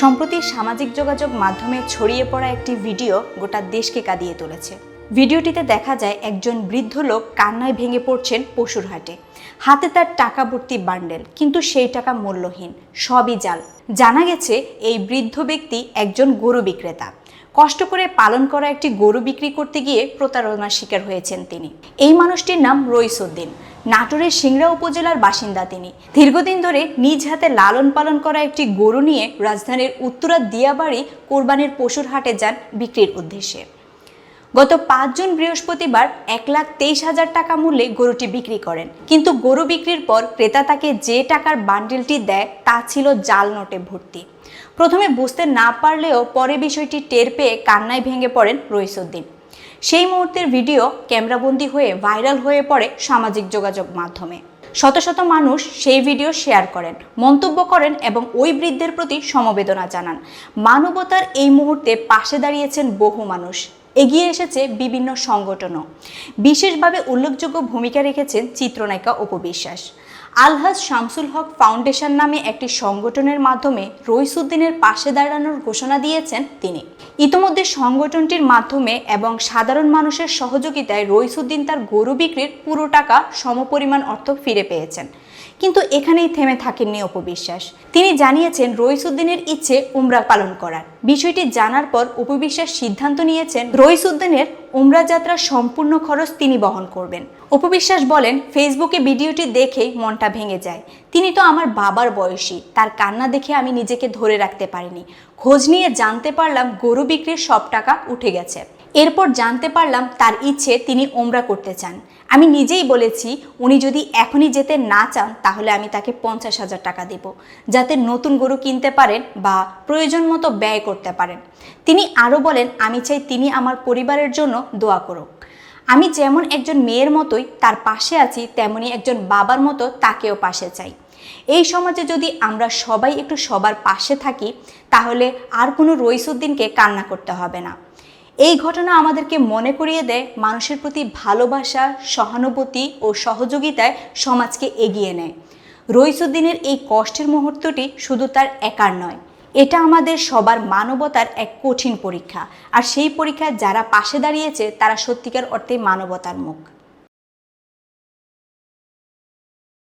সম্প্রতি সামাজিক যোগাযোগ মাধ্যমে ছড়িয়ে পড়া একটি ভিডিও গোটা দেশকে কাঁদিয়ে তুলেছে। ভিডিওটিতে দেখা যায় একজন বৃদ্ধ লোক কান্নায় ভেঙে পড়ছেন পশুর হাটে। হাতে তার টাকা ভর্তি বান্ডেল, কিন্তু সেই টাকা মূল্যহীন, সবই জাল। জানা গেছে, এই বৃদ্ধ ব্যক্তি একজন গরু বিক্রেতা। কষ্ট করে পালন করা একটি গরু বিক্রি করতে গিয়ে প্রতারণার শিকার হয়েছেন তিনি। এই মানুষটির নাম রইসুদ্দিন। নাটোরের সিংড়া উপজেলার বাসিন্দা তিনি। দীর্ঘদিন ধরে নিজ হাতে লালন পালন করা একটি গরু নিয়ে রাজধানীর উত্তরা দিয়াবাড়ি কোরবানের পশুর হাটে যান বিক্রির উদ্দেশ্যে। গত পাঁচ জুন বৃহস্পতিবার এক লাখ তেইশ হাজার টাকা মূল্যে গরুটি বিক্রি করেন। কিন্তু গরু বিক্রির পর ক্রেতা তাকে যে টাকার বান্ডিলটি দেয়, তা ছিল জাল নোটে ভর্তি। প্রথমে বুঝতে না পারলেও পরে বিষয়টি টের পেয়ে কান্নায় ভেঙে পড়েন রইসুদ্দিন সেই মুহূর্তের ভিডিও ক্যামেরাবন্দি হয়ে ভাইরাল হয়ে পড়ে সামাজিক যোগাযোগ মাধ্যমে। শত শত মানুষ সেই ভিডিও শেয়ার করেন, মন্তব্য করেন এবং ওই বৃদ্ধের প্রতি সমবেদনা জানান। মানবতার এই মুহূর্তে পাশে দাঁড়িয়েছেন বহু মানুষ। এগিয়ে এসেছে বিভিন্ন সংগঠনও। বিশেষভাবে উল্লেখযোগ্য ভূমিকা রেখেছেন চিত্রনায়িকা অপবিশ্বাস আলহাজ শামসুল হক ফাউন্ডেশন নামে একটি সংগঠনের মাধ্যমে রইসুদ্দিনের পাশে দাঁড়ানোর ঘোষণা দিয়েছেন তিনি। ইতোমধ্যে সংগঠনটির মাধ্যমে এবং সাধারণ মানুষের সহযোগিতায় রইসুদ্দিন তার গরু বিক্রির পুরো টাকা সমপরিমাণ অর্থ ফিরে পেয়েছেন। কিন্তু এখানেই থেমে থাকেননি অপবিশ্বাস তিনি জানিয়েছেন রইসুদ্দিনের ইচ্ছে উমরা পালন করার। বিষয়টি জানার পর উপবিশ্বাস সিদ্ধান্ত নিয়েছেন রইসুদ্দিনের উমরা যাত্রার সম্পূর্ণ খরচ তিনি বহন করবেন। উপবিশ্বাস বলেন, ফেসবুকে ভিডিওটি দেখেই মনটা ভেঙে যায়। তিনি তো আমার বাবার বয়সী, তার কান্না দেখে আমি নিজেকে ধরে রাখতে পারিনি। খোঁজ নিয়ে জানতে পারলাম গরু বিক্রির সব টাকা উঠে গেছে। এরপর জানতে পারলাম তার ইচ্ছে তিনি ওমরা করতে চান। আমি নিজেই বলেছি, উনি যদি এখনই যেতে না চান, তাহলে আমি তাকে পঞ্চাশ হাজার টাকা দেব, যাতে নতুন গরু কিনতে পারেন বা প্রয়োজন মতো ব্যয় করতে পারেন। তিনি আরও বলেন, আমি চাই তিনি আমার পরিবারের জন্য দোয়া করুক। আমি যেমন একজন মেয়ের মতোই তার পাশে আছি, তেমনি একজন বাবার মতো তাকেও পাশে চাই। এই সমাজে যদি আমরা সবাই একটু সবার পাশে থাকি, তাহলে আর কোনো রইসুদ্দিনকে কান্না করতে হবে না। এই ঘটনা আমাদেরকে মনে করিয়ে দেয় মানুষের প্রতি ভালোবাসা, সহানুভূতি ও সহযোগিতায় সমাজকে এগিয়ে নেয়। রইসুদ্দিনের এই কষ্টের মুহূর্তটি শুধু তার একার নয় এটা আমাদের সবার মানবতার এক কঠিন পরীক্ষা। আর সেই পরীক্ষায় যারা পাশে দাঁড়িয়েছে, তারা সত্যিকার অর্থে মানবতার মুখ।